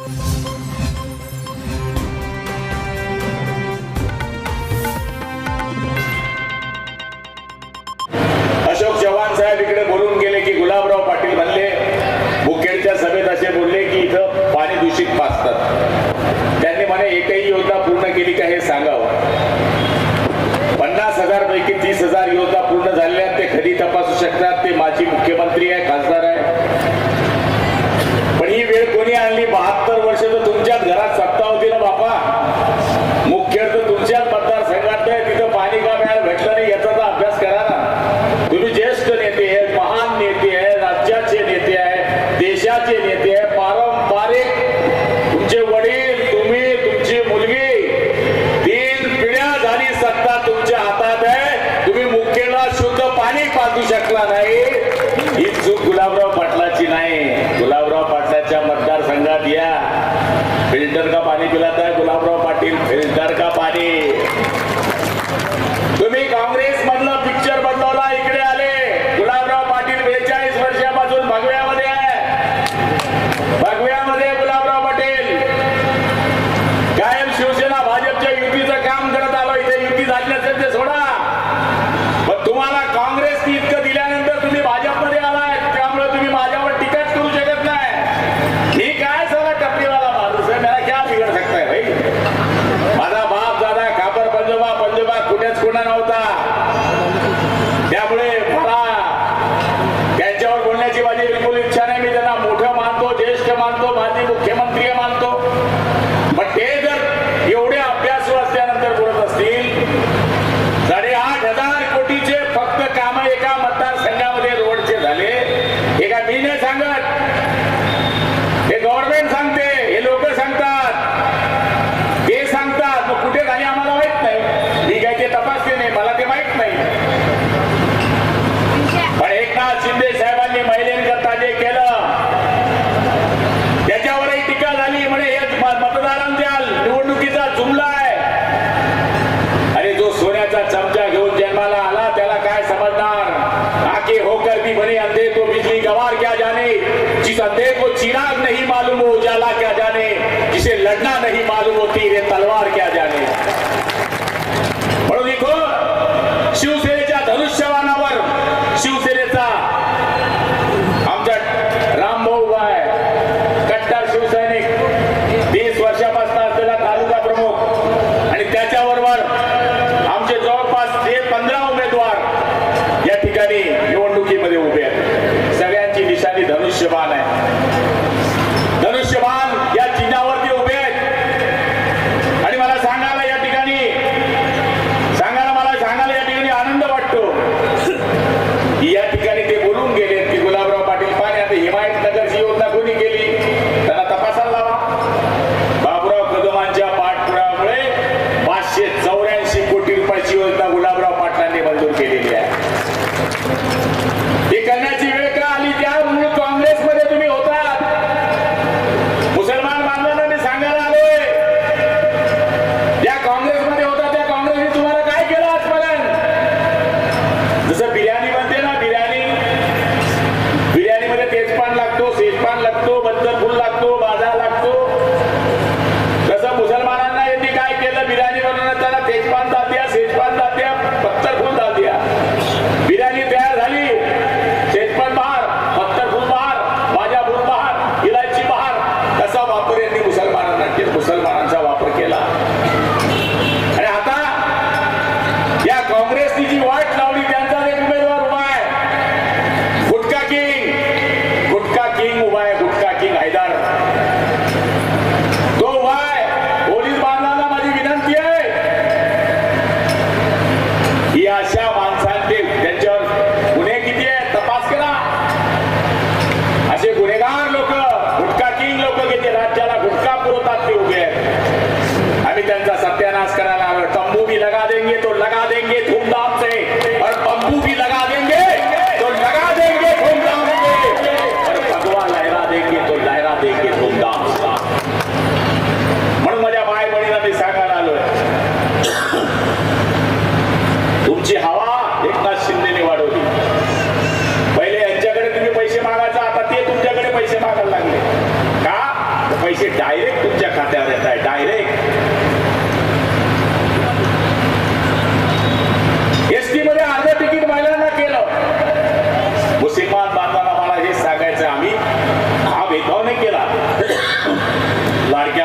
अशोक चव्हाण साहेब इकडे बोलून गेले की गुलाबराव पाटील म्हणले मुखेडच्या सभेत असे बोलले की इथं पाणी दूषित पाचतात त्यांनी म्हणे एकही योजना पूर्ण केली का हे सांगावं. पन्नास हजार पैकी तीस हजार योजना पूर्ण झालेल्या ते कधी तपासू शकतात? ते माजी मुख्यमंत्री आहे खासदार कोणी पाजू शकला नाही? ही चूक गुलाबराव पाटलाची नाही. गुलाबराव पाटलाच्या मतदारसंघात या. फिल्टर का पाणी पिला तर गुलाबराव पाटील फिल्टर का पाणी? माझ्यावर टीकाच करू शकत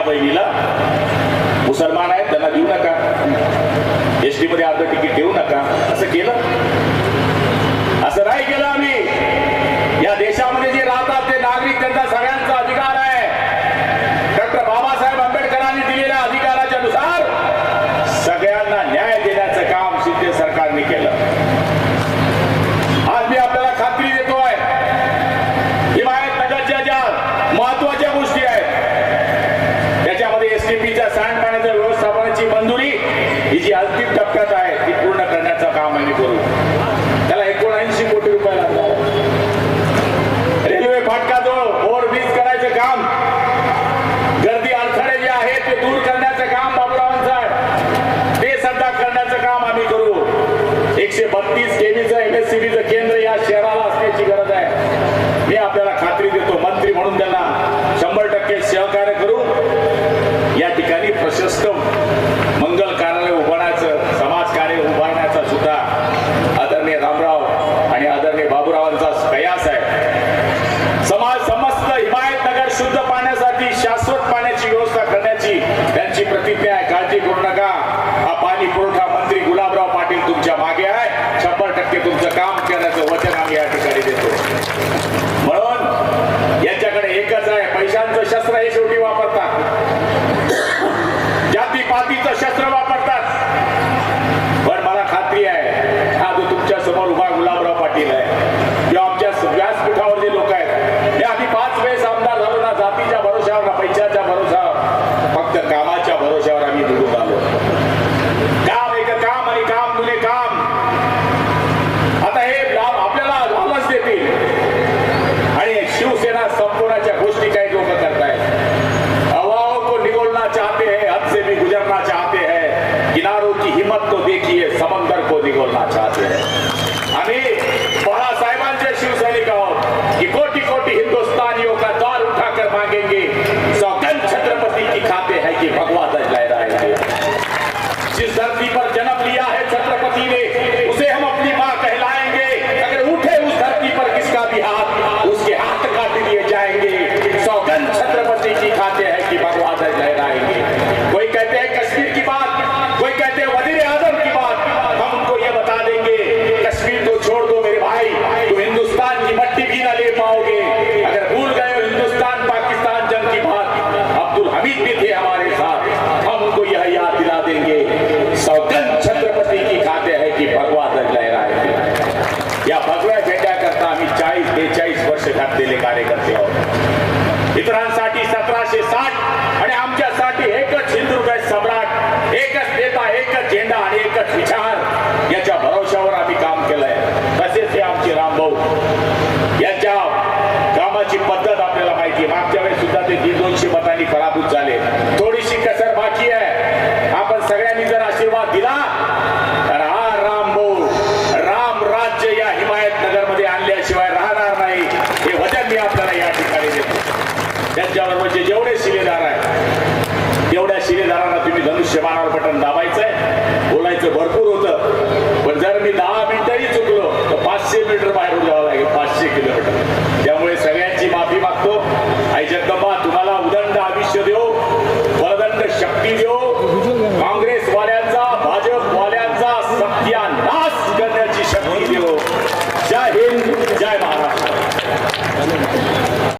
बहिणीला. मुसलमान आहेत त्यांना देऊ नका. एस टी मध्ये अर्ध तिकीट देऊ नका. असं केलं. ही जी अंतिम aqui, vamos lá.